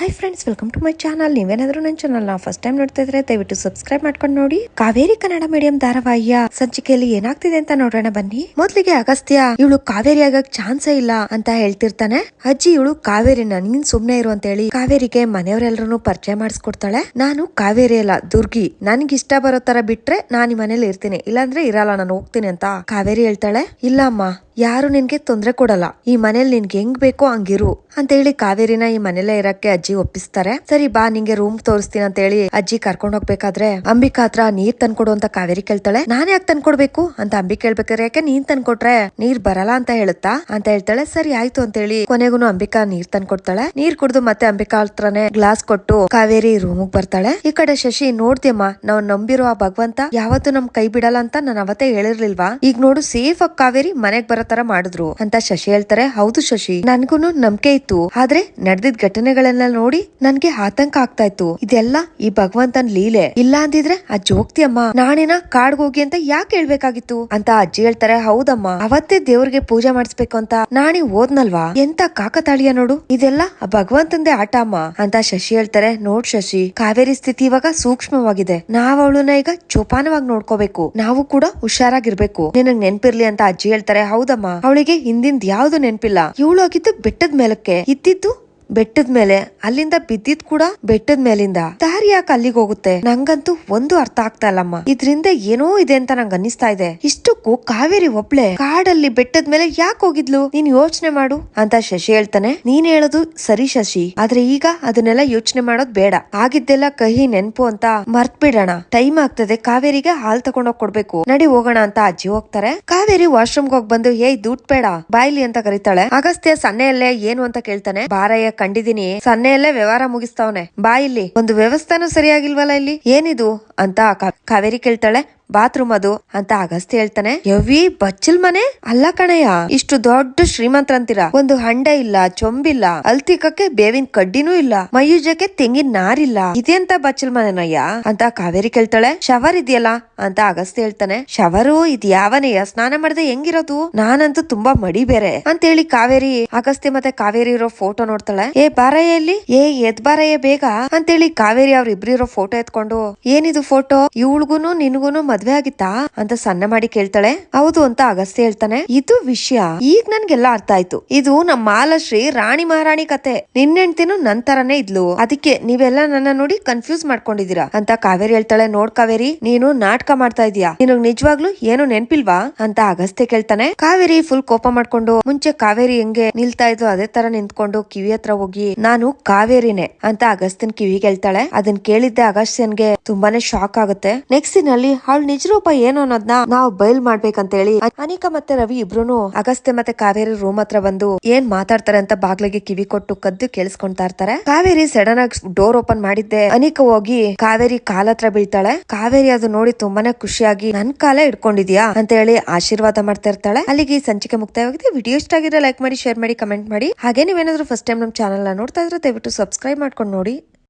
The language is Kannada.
Hi friends welcome to my channel ನೀವೇನಾದ್ರೂ ನನ್ನ ಚಾನಲ್ ನಾವು ಫಸ್ಟ್ ಟೈಮ್ ನೋಡ್ತಾ ಇದ್ರೆ ದಯವಿಟ್ಟು ಸಬ್ಸ್ಕ್ರೈಬ್ ಮಾಡ್ಕೊಂಡು ನೋಡಿ. ಕಾವೇರಿ ಕನ್ನಡ ಮೀಡಿಯಂ ಧಾರಾವಾಹಿಯ ಸಂಚಿಕೆಯಲ್ಲಿ ಏನಾಗ್ತಿದೆ ಅಂತ ನೋಡೋಣ ಬನ್ನಿ. ಮೊದ್ಲಿಗೆ ಅಗಸ್ತ್ಯ, ಇವಳು ಕಾವೇರಿ ಆಗಕ್ ಚಾನ್ಸೇ ಇಲ್ಲ ಅಂತ ಹೇಳ್ತಿರ್ತಾನೆ. ಅಜ್ಜಿ, ಇವಳು ಕಾವೇರಿ ನೀನ್ ಸುಮ್ನೆ ಇರು ಅಂತ ಹೇಳಿ ಕಾವೇರಿಗೆ ಮನೆಯವರೆಲ್ಲರೂ ಪರಿಚಯ ಮಾಡಿಸ್ಕೊಡ್ತಾಳೆ. ನಾನು ಕಾವೇರಿ ಅಲ್ಲ, ದುರ್ಗಿ. ನನ್ಗೆ ಇಷ್ಟ ಬರೋ ತರ ಬಿಟ್ರೆ ನಾನು ಈ ಮನೇಲಿ ಇರ್ತೀನಿ. ಇಲ್ಲಾಂದ್ರೆ ಇರಲ್ಲ, ನಾನು ಹೋಗ್ತೀನಿ ಅಂತ ಕಾವೇರಿ ಹೇಳ್ತಾಳೆ. ಇಲ್ಲ ಅಮ್ಮ ಯಾರು ನಿನ್ಗೆ ತೊಂದ್ರೆ ಕೊಡಲ್ಲ. ಈ ಮನೇಲಿ ನಿನ್ಗೆ ಹೆಂಗ್ ಬೇಕೋ ಹಂಗಿರು. ಅಂತ ಹೇಳಿ ಕಾವೇರಿನ ಈ ಮನೇಲೆ ಇರಕ್ಕೆ ಅಜ್ಜಿ ಒಪ್ಪಿಸ್ತಾರೆ. ಸರಿ, ಬಾ, ನಿಂಗೆ ರೂಮ್ ತೋರಿಸ್ತೀನಿ ಅಂತ ಹೇಳಿ ಅಜ್ಜಿ ಕರ್ಕೊಂಡು ಹೋಗ್ಬೇಕಾದ್ರೆ ಅಂಬಿಕಾ ಹತ್ರ ನೀರ್ ತಂದ್ಕೊಡು ಅಂತ ಕಾವೇರಿ ಕೇಳ್ತಾಳೆ. ನಾನ್ ಯಾಕೆ ತಂದ್ಕೊಡ್ಬೇಕು? ಅಂತ ಅಂಬಿಕಾ ಹೇಳ್ಬೇಕಾದ್ರೆ ಯಾಕೆ ನೀನ್ ತಂದ್ಕೊಟ್ರೆ ನೀರ್ ಬರಲ್ಲ ಅಂತ ಹೇಳುತ್ತಾ? ಅಂತ ಹೇಳ್ತಾಳೆ. ಸರಿ, ಆಯ್ತು ಅಂತ ಹೇಳಿ ಕೊನೆಗೂ ಅಂಬಿಕಾ ನೀರ್ ತಂದ್ಕೊಡ್ತಾಳೆ. ನೀರ್ ಕುಡಿದು ಮತ್ತೆ ಅಂಬಿಕಾ ಹತ್ರನೇ ಗ್ಲಾಸ್ ಕೊಟ್ಟು ಕಾವೇರಿ ರೂಮಿಗೆ ಬರ್ತಾಳೆ. ಈ ಕಡೆ ಶಶಿ, ನೋಡ್ದ್ಯಮ್ಮ, ನಾವ್ ನಂಬಿರೋ ಆ ಭಗವಂತ ಯಾವತ್ತು ನಮ್ ಕೈ ಬಿಡಲ್ಲ ಅಂತ ನಾನು ಅವತ್ತೇ ಹೇಳಿರ್ಲಿಲ್ವಾ? ಈಗ ನೋಡು ಸೇಫ್ ಆಗಿ ಕಾವೇರಿ ಮನೆಗ್ ಬರೋ ತರ ಮಾಡಿದ್ರು ಅಂತ ಶಶಿ ಹೇಳ್ತಾರೆ. ಹೌದು ಶಶಿ, ನನ್ಗೂನು ನಂಬಿಕೆ ಇತ್ತು. ಆದ್ರೆ ನಡೆದಿದ್ ಘಟನೆಗಳನ್ನ ನೋಡಿ ನನ್ಗೆ ಆತಂಕ ಆಗ್ತಾ ಇತ್ತು ಇದೆಲ್ಲ ಈ ಭಗವಂತನ್ ಲೀಲೆ. ಇಲ್ಲ ಅಂದಿದ್ರೆ ಆ ಜೋಗ್ತಿ ಅಮ್ಮ ನಾಣಿನ ಕಾಡ್ಗೋಗಿ ಅಂತ ಯಾಕೆ ಹೇಳ್ಬೇಕಾಗಿತ್ತು? ಅಂತ ಅಜ್ಜಿ ಹೇಳ್ತಾರೆ, ಹೌದಮ್ಮ. ಅವತ್ತೇ ದೇವ್ರಿಗೆ ಪೂಜೆ ಮಾಡಿಸ್ಬೇಕು ಅಂತ ನಾಣಿ ಓದ್ನಲ್ವಾ ಎಂತ ಕಾಕತಾಳಿಯ ನೋಡು. ಇದೆಲ್ಲ ಆ ಭಗವಂತಂದೇ ಆಟ ಅಮ್ಮ. ಅಂತ ಶಶಿ ಹೇಳ್ತಾರೆ, ನೋಡ್ ಶಶಿ, ಕಾವೇರಿ ಸ್ಥಿತಿ ಇವಾಗ ಸೂಕ್ಷ್ಮವಾಗಿದೆ. ನಾವ್ ಅವಳನ್ನ ಈಗ ಜೋಪಾನವಾಗಿ ನೋಡ್ಕೋಬೇಕು. ನಾವು ಕೂಡ ಹುಷಾರಾಗಿರ್ಬೇಕು. ನಿನಗ್ ನೆನ್ಪಿರ್ಲಿ ಅಂತ ಅಜ್ಜಿ ಹೇಳ್ತಾರೆ, ಹೌದಮ್ಮ. ಅವಳಿಗೆ ಹಿಂದಿಂದ ಯಾವ್ದು ನೆನ್ಪಿಲ್ಲ. ಇವಳು ಆಗಿದ್ದು ಬೆಟ್ಟದ ಮೇಲಕ್ಕೆ. ಇದ್ದಿದ್ದು ಬೆಟ್ಟದ ಮೇಲೆ, ಅಲ್ಲಿಂದ ಬಿದ್ದಿದ್ ಕೂಡ ಬೆಟ್ಟದ ಮೇಲಿಂದ. ದಾರಿ ಯಾಕೆ ಅಲ್ಲಿಗೆ ಹೋಗುತ್ತೆ? ನಂಗಂತೂ ಒಂದು ಅರ್ಥ ಆಗ್ತಾ ಇಲ್ಲಮ್ಮ. ಇದ್ರಿಂದ ಏನೋ ಇದೆ ಅಂತ ನಂಗೆ ಅನ್ನಿಸ್ತಾ ಇದೆ. ಇಷ್ಟಕ್ಕೂ ಕಾವೇರಿ ಒಬ್ಳೆ ಕಾಡಲ್ಲಿ ಬೆಟ್ಟದ ಮೇಲೆ ಯಾಕೆ ಹೋಗಿದ್ಲು? ನೀನ್ ಯೋಚನೆ ಮಾಡು ಅಂತ ಶಶಿ ಹೇಳ್ತಾನೆ. ನೀನ್ ಹೇಳೋದು ಸರಿ ಶಶಿ. ಆದ್ರೆ ಈಗ ಅದನ್ನೆಲ್ಲ ಯೋಚನೆ ಮಾಡೋದ್ ಬೇಡ. ಆಗಿದ್ದೆಲ್ಲ ಕಹಿ ನೆನ್ಪು ಅಂತ ಮರ್ತ್ ಬಿಡೋಣ ಟೈಮ್ ಆಗ್ತದೆ, ಕಾವೇರಿಗೆ ಹಾಲ್ ತಗೊಂಡೋಗ್ ಕೊಡ್ಬೇಕು. ನಡಿ ಹೋಗೋಣ ಅಂತ ಅಜ್ಜಿ ಹೋಗ್ತಾರೆ. ಕಾವೇರಿ ವಾಶ್ರೂಮ್ಗೆ ಹೋಗ್ ಬಂದು, ಏಯ್, ದುಡ್ಡು ಬೇಡ, ಬಾಯ್ಲಿ ಅಂತ ಕರೀತಾಳೆ. ಅಗಸ್ತ್ಯ ಸನ್ನೆಯಲ್ಲೇ ಏನು ಅಂತ ಕೇಳ್ತಾನೆ. ಬಾರಯ್ಯ ಕಂಡಿದೀನಿ ಸನ್ನೆಯಲ್ಲೇ ವ್ಯವಹಾರ ಮುಗಿಸ್ತಾವನೆ. ಬಾ ಇಲ್ಲಿ. ಒಂದು ವ್ಯವಸ್ಥೆನೂ ಸರಿಯಾಗಿಲ್ವಲ್ಲ ಇಲ್ಲಿ? ಏನಿದು? ಅಂತ ಕಾವೇರಿ ಕೇಳ್ತಾಳೆ. ಬಾತ್ರೂಮ್ ಅದು ಅಂತ ಅಗಸ್ತ್ ಹೇಳ್ತಾನೆ. ಯವಿ ಬಚ್ಚಲ್ ಮನೆ? ಅಲ್ಲ ಕಣಯ್ಯ, ಇಷ್ಟು ದೊಡ್ಡ ಶ್ರೀಮಂತರಂತೀರ ಒಂದು ಹಂಡ ಇಲ್ಲ, ಚೊಂಬಿಲ್ಲ, ಅಲ್ತಿಕಕ್ಕೆ ಬೇವಿನ ಕಡ್ಡಿನೂ ಇಲ್ಲ, ಮಯೂಜಕ್ಕೆ ತೆಂಗಿನ ನಾರಿಲ್ಲ. ಇದೆಂತ ಬಚ್ಚಲ್ ಮನೆನಯ್ಯ? ಅಂತ ಕಾವೇರಿ ಕೇಳ್ತಾಳೆ. ಶವರ್ ಇದೆಯಲ್ಲ? ಅಂತ ಅಗಸ್ತ್ ಹೇಳ್ತಾನೆ. ಶವರು ಇದ್ ಯಾವನೆಯ ಸ್ನಾನ ಮಾಡದೆ ಹೆಂಗಿರೋದು? ನಾನಂತೂ ತುಂಬಾ ಮಡಿ ಬೇರೆ. ಅಂತ ಹೇಳಿ ಕಾವೇರಿ, ಅಗಸ್ತ್ಯ ಮತ್ತೆ ಕಾವೇರಿ ಇರೋ ಫೋಟೋ ನೋಡ್ತಾಳೆ. ಏ, ಬಾರಯ್ಯ ಇಲ್ಲಿ? ಏ, ಎದ್ ಬಾರಯ್ಯ ಬೇಗ? ಅಂತೇಳಿ ಕಾವೇರಿ ಅವ್ರ ಇಬ್ರಿರೋ ಫೋಟೋ ಎತ್ಕೊಂಡು, ಏನಿದು ಫೋಟೋ ಇವಳ್ಗುನು ನಿನಗೂನು ಮದ್ವೆ ಆಗಿತ್ತಾ? ಅಂತ ಸಣ್ಣ ಮಾಡಿ ಕೇಳ್ತಾಳೆ. ಹೌದು ಅಂತ ಅಗಸ್ತ್ಯ ಹೇಳ್ತಾನೆ. ಇದು ವಿಷಯ. ಈಗ ನನ್ಗೆಲ್ಲ ಅರ್ಥ ಆಯ್ತು. ಇದು ನಮ್ಮ ಮಾಲಶ್ರೀ ರಾಣಿ ಮಹಾರಾಣಿ ಕತೆ. ನಿನ್ನ ಹೆಂಡ್ತಿನೂ ನನ್ ತರನೇ ಇದ್ಲು. ಅದಕ್ಕೆ ನೀವೆಲ್ಲ ನನ್ನ ನೋಡಿ ಕನ್ಫ್ಯೂಸ್ ಮಾಡ್ಕೊಂಡಿದೀರಾ ಅಂತ ಕಾವೇರಿ ಹೇಳ್ತಾಳೆ. ನೋಡ್ ಕಾವೇರಿ, ನೀನು ನಾಟಕ ಮಾಡ್ತಾ ಇದೀಯಾ? ನಿನಗ್ ನಿಜವಾಗ್ಲು ಏನು ನೆನ್ಪಿಲ್ವಾ? ಅಂತ ಅಗಸ್ತ್ಯ ಕೇಳ್ತಾನೆ. ಕಾವೇರಿ ಫುಲ್ ಕೋಪ ಮಾಡ್ಕೊಂಡು, ಮುಂಚೆ ಕಾವೇರಿ ಹೆಂಗೆ ನಿಲ್ತಾ ಇದ್ದು ಅದೇ ತರ ನಿಂತ್ಕೊಂಡು ಕಿವಿ ಹತ್ರ ಹೋಗಿ, ನಾನು ಕಾವೇರಿನೇ ಅಂತ ಅಗಸ್ತ್ಯನ್ ಕಿವಿಗೆ ಹೇಳ್ತಾಳೆ. ಅದನ್ ಕೇಳಿದ್ದೆ ಅಗಸ್ತ್ಯನ್ಗೆ ತುಂಬಾನೇ ಶಾಕ್ ಆಗುತ್ತೆ. ನೆಕ್ಸ್ಟ್ನಲ್ಲಿ ಅವಳ ನಿಜ ರೂಪ ಏನು ಅನ್ನೋದ್ನ ನಾವು ಬಯಲ್ ಮಾಡ್ಬೇಕಂತ ಹೇಳಿ ಅನಿಕಾ ಮತ್ತೆ ರವಿ ಇಬ್ರು ಅಗಸ್ತ್ಯ ಮತ್ತೆ ಕಾವೇರಿ ರೂಮ್ ಹತ್ರ ಬಂದು ಏನ್ ಮಾತಾಡ್ತಾರೆ ಅಂತ ಬಾಗ್ಲಿಗೆ ಕಿವಿ ಕೊಟ್ಟು ಕದ್ದು ಕೇಳಿಸ್ಕೊಂತಾ ಇರ್ತಾರೆ. ಕಾವೇರಿ ಸಡನ್ ಆಗಿ ಡೋರ್ ಓಪನ್ ಮಾಡಿದ್ದೆ. ಅನಿಕಾ ಹೋಗಿ, ಕಾವೇರಿ ಕಾಲ ಹತ್ರ ಬೀಳ್ತಾಳೆ. ಕಾವೇರಿ ಅದು ನೋಡಿ ತುಂಬಾನೇ ಖುಷಿಯಾಗಿ ನನ್ ಕಾಲ ಇಟ್ಕೊಂಡಿದ್ಯಾ ಅಂತ ಹೇಳಿ ಆಶೀರ್ವಾದ ಮಾಡ್ತಾ ಇರ್ತಾಳೆ. ಅಲ್ಲಿಗೆ ಸಂಚಿಕೆ ಮುಕ್ತಾಯವಾಗಿದೆ. ವಿಡಿಯೋ ಇಷ್ಟ ಆಗಿದ್ರೆ ಲೈಕ್ ಮಾಡಿ ಶೇರ್ ಮಾಡಿ ಕಮೆಂಟ್ ಮಾಡಿ. ಹಾಗೆ ನೀವೇನಾದ್ರೂ ಫಸ್ಟ್ ಟೈಮ್ ನಮ್ ಚಾನಲ್ ನೋಡ್ತಾ ಇದ್ರೆ ದಯವಿಟ್ಟು ಸಬ್ಸ್ಕ್ರೈಬ್ ಮಾಡ್ಕೊಂಡು ನೋಡಿ.